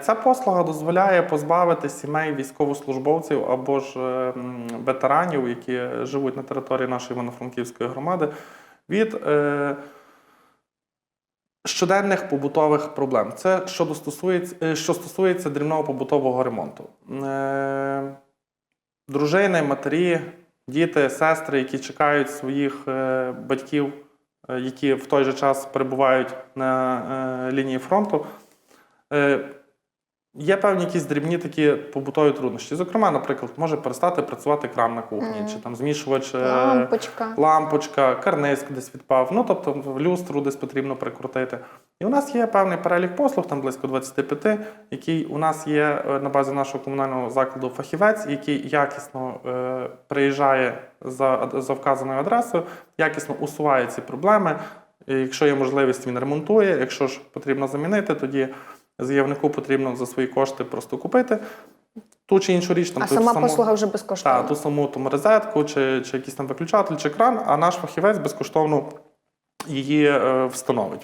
Ця послуга дозволяє позбавити сімей військовослужбовців або ж е, ветеранів, які живуть на території нашої Івано-Франківської громади, від е, щоденних побутових проблем. Це що стосується, е, що стосується дрібного побутового ремонту. Дружини, матері, діти, сестри, які чекають своїх батьків, які в той же час перебувають на лінії фронту. Є певні якісь дрібні такі побутові труднощі. Зокрема, наприклад, може перестати працювати кран на кухні, Мгм. чи там змішувач, е, Лампочка. лампочка, карниз десь відпав. Ну тобто в люстру десь потрібно прикрутити. І у нас є певний перелік послуг, там близько 25, який у нас є е, на базі нашого комунального закладу фахівець, який якісно е, приїжджає за, за вказаною адресою, якісно усуває ці проблеми. І Якщо є можливість, він ремонтує. Якщо ж потрібно замінити, тоді заявнику потрібно за свої кошти просто купити ту чи іншу річ. Там, А сама саму- послуга вже безкоштовна. так, ту саму там розетку, чи, чи якийсь там виключатель, чи кран, а наш фахівець безкоштовно її е, встановить.